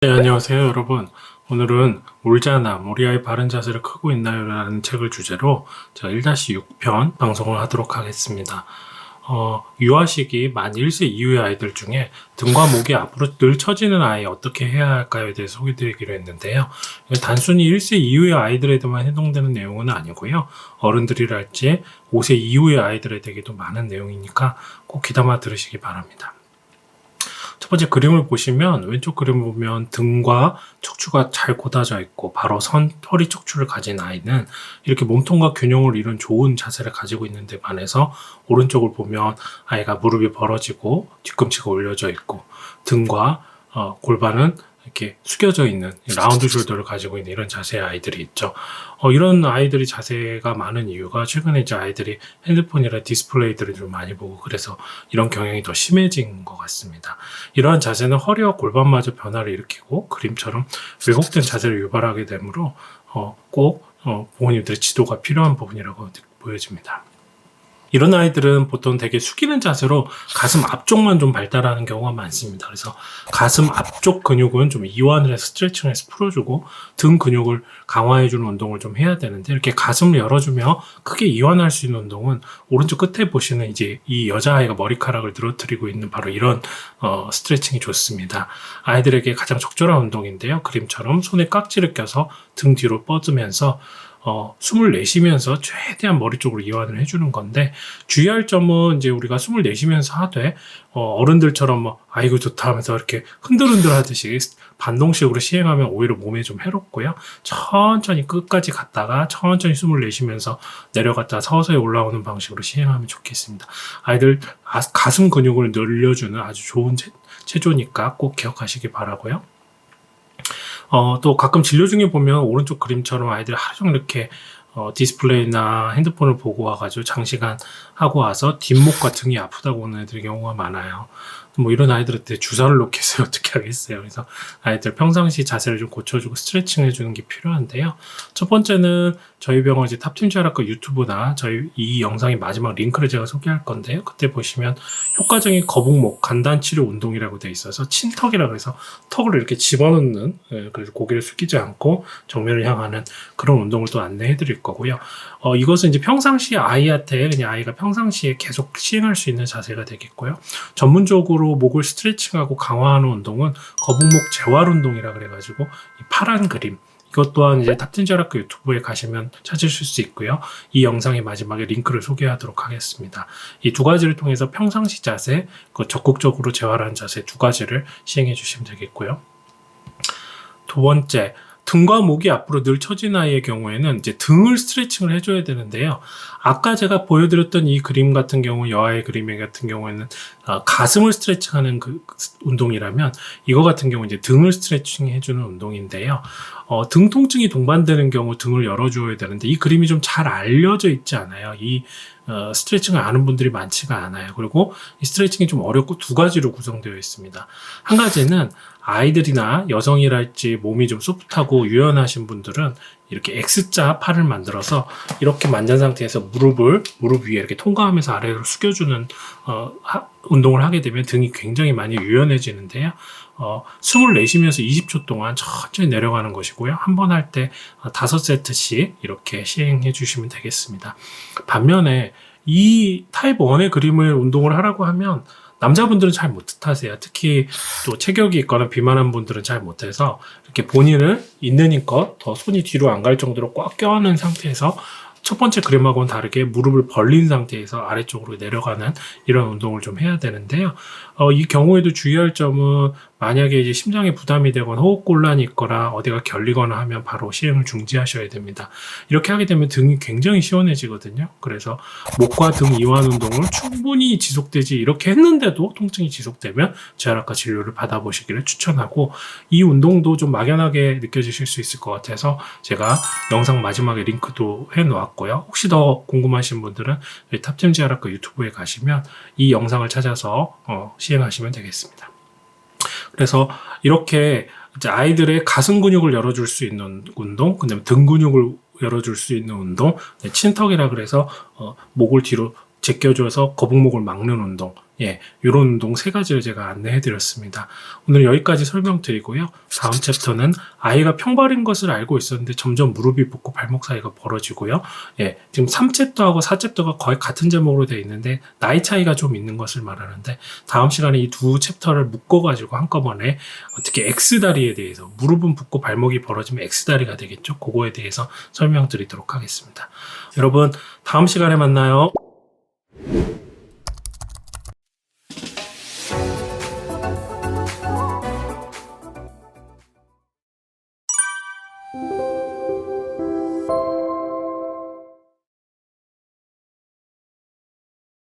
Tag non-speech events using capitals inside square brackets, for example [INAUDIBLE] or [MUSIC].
네, 안녕하세요, 여러분. 오늘은 울자나 우리 아이 바른 자세를 크고 있나요? 라는 책을 주제로 제가 1-6편 방송을 하도록 하겠습니다. 어, 유아시기 만 1세 이후의 아이들 중에 등과 목이 앞으로 늘 처지는 아이 어떻게 해야 할까에 대해서 소개드리기로 했는데요. 단순히 1세 이후의 아이들에게만 해당되는 내용은 아니고요. 어른들이랄지 5세 이후의 아이들에게도 많은 내용이니까 꼭 귀담아 들으시기 바랍니다. 첫 번째 그림을 보시면 왼쪽 그림 보면 등과 척추가 잘 곧아져 있고 바로 선 허리 척추를 가진 아이는 이렇게 몸통과 균형을 이룬 좋은 자세를 가지고 있는데 반해서 오른쪽을 보면 아이가 무릎이 벌어지고 뒤꿈치가 올려져 있고 등과 어, 골반은 이렇게 숙여져 있는 라운드 숄더를 가지고 있는 이런 자세의 아이들이 있죠. 어, 이런 아이들이 자세가 많은 이유가 최근에 이제 아이들이 핸드폰이나 디스플레이들을 좀 많이 보고 그래서 이런 경향이 더 심해진 것 같습니다. 이러한 자세는 허리와 골반마저 변화를 일으키고 그림처럼 왜곡된 자세를 유발하게 되므로 어, 꼭 어, 부모님들의 지도가 필요한 부분이라고 보여집니다. 이런 아이들은 보통 되게 숙이는 자세로 가슴 앞쪽만 좀 발달하는 경우가 많습니다. 그래서 가슴 앞쪽 근육은 좀 이완을 해서 스트레칭을 해서 풀어주고 등 근육을 강화해주는 운동을 좀 해야 되는데 이렇게 가슴을 열어주며 크게 이완할 수 있는 운동은 오른쪽 끝에 보시는 이제 이 여자아이가 머리카락을 늘어뜨리고 있는 바로 이런 어, 스트레칭이 좋습니다. 아이들에게 가장 적절한 운동인데요. 그림처럼 손에 깍지를 껴서 등 뒤로 뻗으면서 어, 숨을 내쉬면서 최대한 머리 쪽으로 이완을 해주는 건데 주의할 점은 이제 우리가 숨을 내쉬면서 하되 어, 어른들처럼 뭐 아이고 좋다 하면서 이렇게 흔들흔들 하듯이 반동식으로 시행하면 오히려 몸에 좀 해롭고요. 천천히 끝까지 갔다가 천천히 숨을 내쉬면서 내려갔다 서서히 올라오는 방식으로 시행하면 좋겠습니다. 아이들 가슴 근육을 늘려주는 아주 좋은 체, 체조니까 꼭 기억하시기 바라고요. 어, 또 가끔 진료 중에 보면 오른쪽 그림처럼 아이들이 하루 종일 이렇게 어, 디스플레이나 핸드폰을 보고 와가지고 장시간 하고 와서 뒷목과 등이 아프다고 오는 애들 경우가 많아요. 뭐 이런 아이들한테 주사를 놓겠어요. [LAUGHS] 어떻게 하겠어요. 그래서 아이들 평상시 자세를 좀 고쳐주고 스트레칭 해주는 게 필요한데요. 첫 번째는 저희 병원 이제 탑팀 제약과 유튜브나 저희 이 영상의 마지막 링크를 제가 소개할 건데요. 그때 보시면 효과적인 거북목 간단 치료 운동이라고 되어 있어서 친턱이라고 해서 턱을 이렇게 집어넣는 예, 그래서 고개를 숙이지 않고 정면을 향하는 그런 운동을 또 안내해 드릴 거고요. 어, 이것은 이제 평상시에 아이한테 그냥 아이가 평상시에 계속 시행할 수 있는 자세가 되겠고요. 전문적으로 목을 스트레칭하고 강화하는 운동은 거북목 재활 운동이라 그래가지고 이 파란 그림 이것 또한 이제 탑진절학교 유튜브에 가시면 찾으실 수 있고요. 이 영상의 마지막에 링크를 소개하도록 하겠습니다. 이 두 가지를 통해서 평상시 자세, 그 적극적으로 재활하는 자세 두 가지를 시행해 주시면 되겠고요. 두 번째, 등과 목이 앞으로 늘 처진 아이의 경우에는 이제 등을 스트레칭을 해줘야 되는데요. 아까 제가 보여드렸던 이 그림 같은 경우, 여아의 그림 같은 경우에는 어, 가슴을 스트레칭하는 그 운동이라면 이거 같은 경우 이제 등을 스트레칭 해주는 운동인데요. 어, 등 통증이 동반되는 경우 등을 열어주어야 되는데 이 그림이 좀 잘 알려져 있지 않아요. 이 어, 스트레칭을 아는 분들이 많지가 않아요. 그리고 이 스트레칭이 좀 어렵고 두 가지로 구성되어 있습니다. 한 가지는 아이들이나 여성이랄지 몸이 좀 소프트하고 유연하신 분들은 이렇게 X자 팔을 만들어서 이렇게 만진 상태에서 무릎을 무릎 위에 이렇게 통과하면서 아래로 숙여주는 어, 하, 운동을 하게 되면 등이 굉장히 많이 유연해지는데요. 어, 숨을 내쉬면서 20초 동안 천천히 내려가는 것이고요. 한 번 할 때 다섯 세트씩 이렇게 시행해 주시면 되겠습니다. 반면에 이 타입 1의 그림을 운동을 하라고 하면 남자분들은 잘 못하세요. 특히 또 체격이 있거나 비만한 분들은 잘 못해서 이렇게 본인을 있는 힘껏 더 손이 뒤로 안 갈 정도로 꽉 껴안은 상태에서 첫 번째 그림하고는 다르게 무릎을 벌린 상태에서 아래쪽으로 내려가는 이런 운동을 좀 해야 되는데요. 어, 이 경우에도 주의할 점은 만약에 이제 심장에 부담이 되거나 호흡곤란이 있거나 어디가 결리거나 하면 바로 시행을 중지하셔야 됩니다. 이렇게 하게 되면 등이 굉장히 시원해지거든요. 그래서 목과 등 이완 운동을 충분히 지속되지 이렇게 했는데도 통증이 지속되면 재활학과 진료를 받아보시기를 추천하고 이 운동도 좀 막연하게 느껴지실 수 있을 것 같아서 제가 영상 마지막에 링크도 해놓았고요. 혹시 더 궁금하신 분들은 탑템 재활학과 유튜브에 가시면 이 영상을 찾아서 어, 시행하시면 되겠습니다. 그래서 이렇게 이제 아이들의 가슴 근육을 열어줄 수 있는 운동, 그다음에 등 근육을 열어줄 수 있는 운동, 네, 친턱이라 그래서 어, 목을 뒤로 제껴줘서 거북목을 막는 운동, 예, 이런 운동 세 가지를 제가 안내해 드렸습니다. 오늘 여기까지 설명드리고요. 다음 챕터는 아이가 평발인 것을 알고 있었는데 점점 무릎이 붓고 발목 사이가 벌어지고요. 예, 지금 3챕터하고 4챕터가 거의 같은 제목으로 되어 있는데 나이 차이가 좀 있는 것을 말하는데 다음 시간에 이 두 챕터를 묶어 가지고 한꺼번에 특히 X다리에 대해서 무릎은 붓고 발목이 벌어지면 X다리가 되겠죠. 그거에 대해서 설명드리도록 하겠습니다. 여러분 다음 시간에 만나요.